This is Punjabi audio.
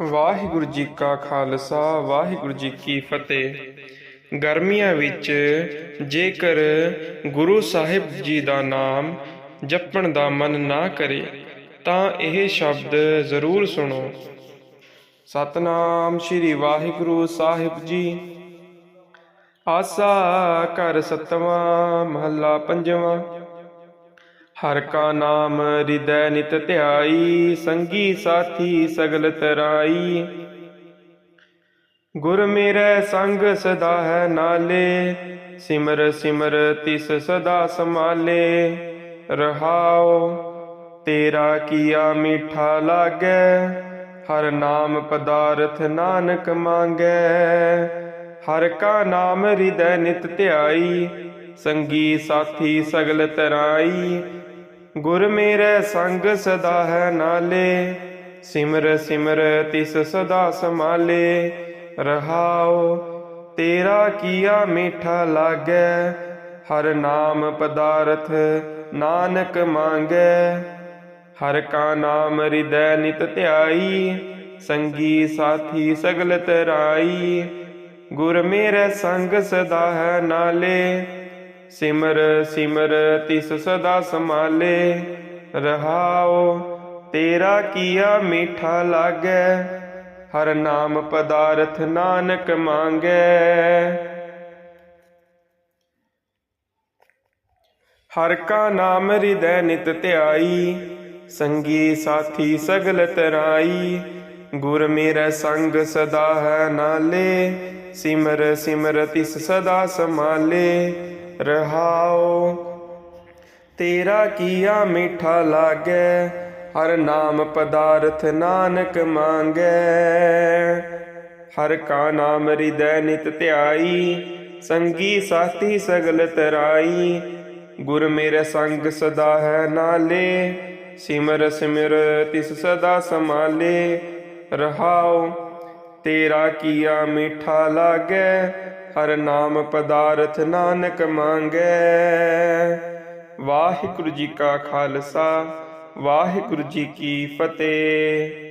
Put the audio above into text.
ਵਾਹਿਗੁਰੂ ਜੀ ਕਾ ਖਾਲਸਾ, ਵਾਹਿਗੁਰੂ ਜੀ ਕੀ ਫਤਿਹ। ਗਰਮੀਆਂ ਵਿੱਚ ਜੇਕਰ ਗੁਰੂ ਸਾਹਿਬ ਜੀ ਦਾ ਨਾਮ ਜਪਣ ਦਾ ਮਨ ਨਾ ਕਰੇ, ਤਾਂ ਇਹ ਸ਼ਬਦ ਜ਼ਰੂਰ ਸੁਣੋ। ਸਤਨਾਮ ਸ੍ਰੀ ਵਾਹਿਗੁਰੂ ਸਾਹਿਬ ਜੀ। ਆਸਾ ਘਰ ਸਤਵਾਂ, ਮਹੱਲਾ ਪੰਜਵਾਂ। ਹਰ ਕਾ ਨਾਮ ਹਿਰਦੈ ਨਿਤ ਧਿਆਈ, ਸੰਗੀ ਸਾਥੀ ਸਗਲ ਤਰਾਈ। ਗੁਰ ਮੇਰੇ ਸੰਗ ਸਦਾ ਹੈ ਨਾਲੇ, ਸਿਮਰ ਸਿਮਰ ਤਿਸ ਸਦਾ ਸਮਾਲੇ ਰਹਾਓ ਤੇਰਾ ਕੀਆ ਮੀਠਾ ਲਾਗੈ, ਹਰ ਨਾਮ ਪਦਾਰਥ ਨਾਨਕ ਮੰਗੈ। ਹਰ ਕਾ ਨਾਮ ਹਿਰਦੈ ਨਿਤ ਧਿਆਈ, ਸੰਗੀ ਸਾਥੀ ਸਗਲ ਤਰਾਈ। ਗੁਰ ਮੇਰੇ ਸੰਗ ਸਦਾ ਹੈ ਨਾਲੇ, ਸਿਮਰ ਸਿਮਰ ਤਿਸ ਸਦਾ ਸਮਾਲੇ ਰਹਾਓ ਤੇਰਾ ਕੀਆ ਮੀਠਾ ਲਾਗੈ, ਹਰ ਨਾਮ ਪਦਾਰਥ ਨਾਨਕ ਮੰਗੈ। ਹਰ ਕਾ ਨਾਮ ਹਿਰਦੈ ਨਿਤ ਧਿਆਈ, ਸੰਗੀ ਸਾਥੀ ਸਗਲ ਤਰਾਈ। ਗੁਰ ਮੇਰੇ ਸੰਗ ਸਦਾ ਹੈ ਨਾਲੇ ਸਿਮਰ ਸਿਮਰ, ਤਿਸ ਸਦਾ ਸਮਾਲੇ ਰਹਾਓ ਤੇਰਾ ਕੀਆ ਮੀਠਾ ਲਾਗੈ। ਹਰ ਨਾਮ ਪਦਾਰਥ ਨਾਨਕ ਮੰਗੈ। ਹਰ ਕਾ ਨਾਮ ਹਿਰਦੈ ਨਿਤ ਧਿਆਈ। ਸੰਗੀ ਸਾਥੀ ਸਗਲ ਤਰਾਈ। ਗੁਰ ਮੇਰਾ ਸੰਗ ਸਦਾ ਹੈ ਨਾਲੇ, ਸਿਮਰ ਸਿਮਰ ਤਿਸ ਸਦਾ ਸਮਾਲੇ ਰਹਾਓ ਤੇਰਾ ਕੀਆ ਮੀਠਾ ਲਾਗੈ, ਹਰ ਨਾਮ ਪਦਾਰਥ ਨਾਨਕ ਮੰਗੈ। ਹਰ ਕਾ ਨਾਮ ਹਿਰਦੈ ਨਿਤ ਧਿਆਈ, ਸੰਗੀ ਸਾਥੀ ਸਗਲ ਤਰਾਈ। ਗੁਰ ਮੇਰੇ ਸੰਗ ਸਦਾ ਹੈ ਨਾਲੇ, ਸਿਮਰ ਸਿਮਰ ਤਿਸ ਸਦਾ ਸਮਾਲੇ ਰਹਾਉ, ਤੇਰਾ ਕੀਆ ਮੀਠਾ ਲਾਗੈ, ਹਰ ਨਾਮ ਪਦਾਰਥ ਨਾਨਕ ਮੰਗੈ। ਵਾਹਿਗੁਰੂ ਜੀ ਕਾ ਖਾਲਸਾ, ਵਾਹਿਗੁਰੂ ਜੀ ਕੀ ਫਤਿਹ।